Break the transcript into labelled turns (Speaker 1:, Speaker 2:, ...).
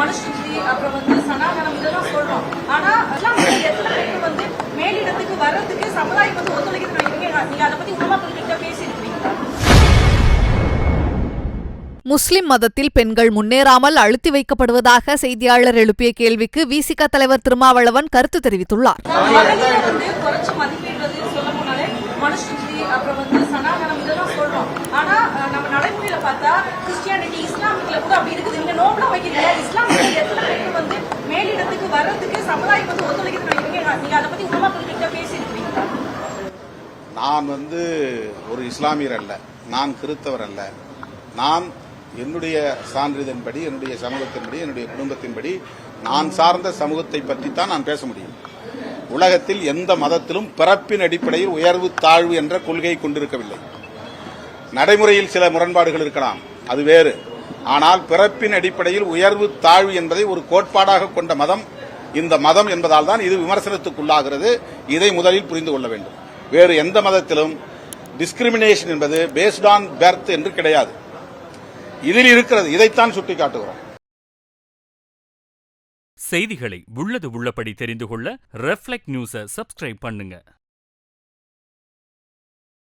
Speaker 1: மனுஷுத்தி அப்புறம் வந்து சனாதனம் இதெல்லாம் சொல்றோம். ஆனா எல்லாம் எத்தனை பேருக்கு வந்து மேலிடத்துக்கு வர்றதுக்கு
Speaker 2: சமுதாயம் வந்து ஒத்துழைக்கிறது நீங்க அதை பத்தி உணவா முஸ்லிம் மதத்தில் பெண்கள் முன்னேறாமல் அழுத்தி வைக்கப்படுவதாக செய்தியாளர் எழுப்பிய கேள்விக்கு விசிக தலைவர் திருமாவளவன் கருத்து தெரிவித்துள்ளார். ஆனா கூட அப்படி இருக்குது. நீங்க நோம்பலாம் வைக்கிறீங்க வர்றதுக்கு சமுதாயம் வந்து ஒத்துழைக்கிறது நீங்க அதை பத்தி உணவா
Speaker 3: நான் வந்து ஒரு இஸ்லாமியர் அல்ல. நான் கிறித்தவர் அல்ல. நான் என்னுடைய சான்றிதன்படி என்னுடைய சமூகத்தின்படி என்னுடைய குடும்பத்தின்படி நான் சார்ந்த சமூகத்தை பற்றித்தான் நான் பேச முடியும். உலகத்தில் எந்த மதத்திலும் பிறப்பின் அடிப்படையில் உயர்வு தாழ்வு என்ற கொள்கையை கொண்டிருக்கவில்லை. நடைமுறையில் சில முரண்பாடுகள் இருக்கலாம். அது வேறு. ஆனால் பிறப்பின் அடிப்படையில் உயர்வு தாழ்வு என்பதை ஒரு கோட்பாடாக கொண்ட மதம் இந்த மதம் என்பதால் தான் இது விமர்சனத்துக்குள்ளாகிறது. இதை முதலில் புரிந்து கொள்ள வேண்டும். வேறு எந்த மதத்திலும் டிஸ்கிரிமினேஷன் என்பது பேஸ்ட் ஆன் பெர்த் என்று கிடையாது. இதில் இருக்கிறது. இதைத்தான் சுட்டிக்காட்டுகிறோம்.
Speaker 4: செய்திகளை உள்ளது உள்ளபடி தெரிந்து கொள்ள ரெஃப்ளெக்ட் நியூஸை சப்ஸ்கிரைப் பண்ணுங்க.